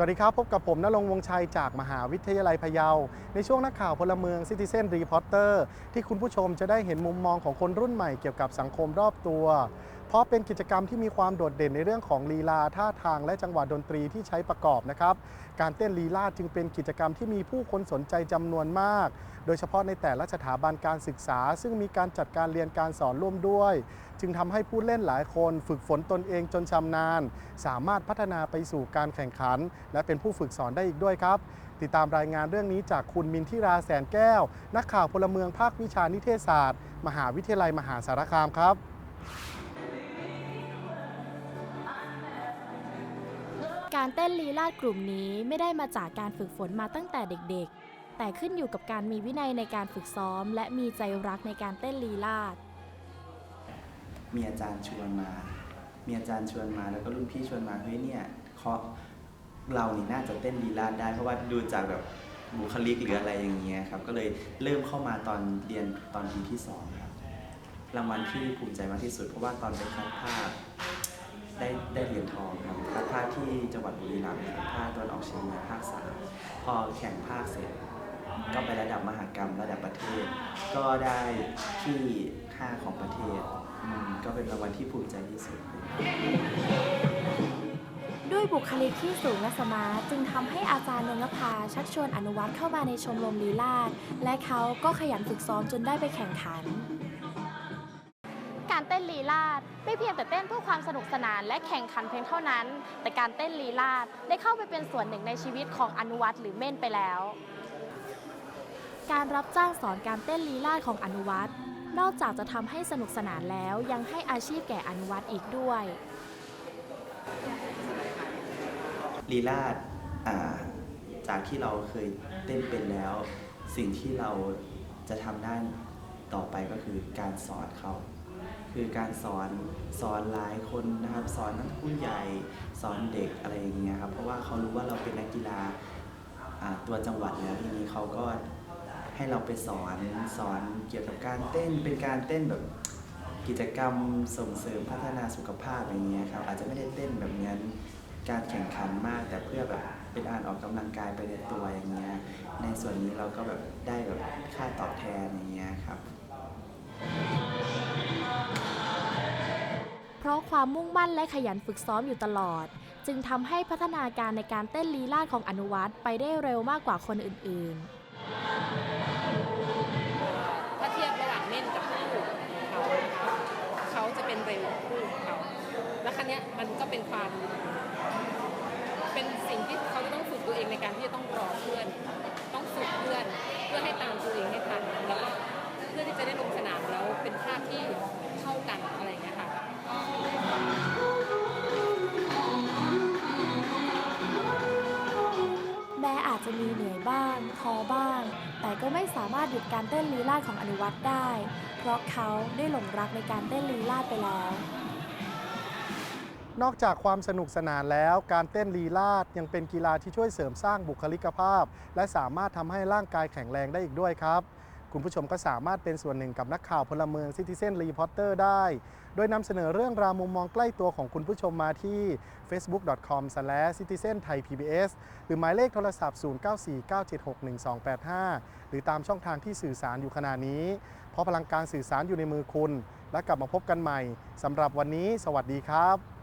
สวัสดีครับ พบกับผมนรงค์วงชัยจากมหาวิทยาลัยพะเยา ในช่วงนักข่าวพลเมืองซิติเซนรีพอร์เตอร์ที่คุณผู้ชมจะได้เห็นมุมมองของคนรุ่นใหม่เกี่ยวกับสังคมรอบตัว เพราะเป็นกิจกรรมที่มีความโดดเด่นในเรื่องของลีลาท่าทางและจังหวะดนตรีที่ใช้ประกอบนะครับ การเต้นลีลาจึงเป็นกิจกรรมที่มีผู้คนสนใจจำนวนมาก โดยเฉพาะในแต่ละสถาบันการศึกษา ซึ่งมีการจัดการเรียนการสอนร่วมด้วย จึงทำให้ผู้เล่นหลายคนฝึกฝนตนเองจนชำนาญ สามารถพัฒนาไปสู่การแข่งขัน และเป็นผู้ฝึกสอนได้อีกด้วยครับ ติดตามรายงานเรื่องนี้จากคุณมินทิราแสนแก้ว นักข่าวพลเมืองภาควิชานิเทศศาสตร์ มหาวิทยาลัยมหาสารคามครับ การเต้นลีลาดกลุ่มนี้ไม่ได้มาจากการฝึกฝนมาตั้งแต่เด็กๆ แต่ขึ้นอยู่กับการมีวินัยในการฝึกซ้อม และมีใจรักในการเต้นลีลาด มีอาจารย์ชวนมา มีอาจารย์ชวนมาแล้วก็รุ่นพี่ชวนมาเฮ้ยเนี่ยเขาเรานี่น่าจะเต้นลีลาดได้เพราะว่าดูจากแบบบุคลิกหรืออะไรอย่างเงี้ยครับ ก็เลยเริ่มเข้ามาตอนเรียนตอนปีที่สองครับ รางวัลที่ภูมิใจมากที่สุดเพราะว่าตอนไปคัดภาค ได้ได้เหรียญทองครับคัดภาคที่จังหวัดบุรีรัมย์ครับภาคตะวันออกเฉียงเหนือภาคสามพอแข่งภาคเสร็จ ก็ไประดับมหากรรมระดับประเทศ ก็ได้ที่5ของประเทศอืมก็เป็นรางวัลที่ภูมิใจที่สุด ด้วยบุคลิกที่สูงและสมาร์ทจึงทำให้อาจารย์นนภาชักชวนอนุวัฒน์เข้ามาในชมรมลีลาดและเขาก็ขยันฝึกซ้อมจนได้ไปแข่งขัน ลีลาดไม่เพียงแต่เต้นเพื่อความสนุกสนานและแข่งขันเพียงเท่านั้น แต่การเต้นลีลาดได้เข้าไปเป็นส่วนหนึ่งในชีวิตของอนุวัตหรือเม่นไปแล้ว การรับจ้างสอนการเต้นลีลาดของอนุวัฒน์นอกจากจะทำให้สนุกสนานแล้วยังให้อาชีพแก่อนุวัฒน์อีกด้วยลีลาดอ่าจากที่เราเคยเต้นเป็นแล้ว สิ่งที่เราจะทำได้ต่อไปก็คือการสอนเขา คือการสอนสอนหลายคนนะครับ สอนทั้งผู้ใหญ่สอนเด็กอะไรอย่างเงี้ยครับเพราะว่าเขารู้ว่าเราเป็นนักกีฬาตัวจังหวัดแล้วทีนี้เขาก็ให้เราไปสอนสอนเกี่ยวกับการเต้นเป็นการเต้นแบบกิจกรรมส่งเสริมพัฒนาสุขภาพอย่างเงี้ยครับอาจจะไม่ได้เต้นแบบนั้นการแข่งขันมากแต่เพื่อแบบเป็นการออกกำลังกายไปในตัวอย่างเงี้ยในส่วนนี้เราก็แบบได้แบบค่าตอบแทนอย่างเงี้ยครับ ราะความมุ่งมั่นและขยันฝึกซ้อมอยู่ตลอด จึงทำให้พัฒนาการในการเต้นลีลาดของอนุวัตไปได้เร็วมากกว่าคนอื่นๆ ถ้าเทียบระหว่างเม่นกับคู่เขาเขาจะเป็นเร็วคู่เขาแล้วครั้นี้มันก็เป็นความเป็นสิ่งที่เขาจะต้องฝึกตัวเองในการที่จะต้องรอเพื่อน ต้องฝึกเพื่อน บ้างท้อบ้าง แต่ก็ไม่สามารถหยุดการเต้นลีลาดของอนุวัตได้ เพราะเขาได้หลงรักในการเต้นลีลาดไปแล้ว นอกจากความสนุกสนานแล้ว การเต้นลีลาดยังเป็นกีฬาที่ช่วยเสริมสร้างบุคลิกภาพ และสามารถทำให้ร่างกายแข็งแรงได้อีกด้วยครับ คุณผู้ชมก็สามารถเป็นส่วนหนึ่งกับนักข่าวพลเมือง Citizen Reporter ได้ โดยนำเสนอเรื่องราวมุมมองใกล้ตัวของคุณผู้ชมมาที่ facebook.com/citizenthaipbs หรือหมายเลขโทรศัพท์ 0949761285 หรือตามช่องทางที่สื่อสารอยู่ขณะนี้ เพราะพลังการสื่อสารอยู่ในมือคุณ และกลับมาพบกันใหม่สำหรับวันนี้ สวัสดีครับ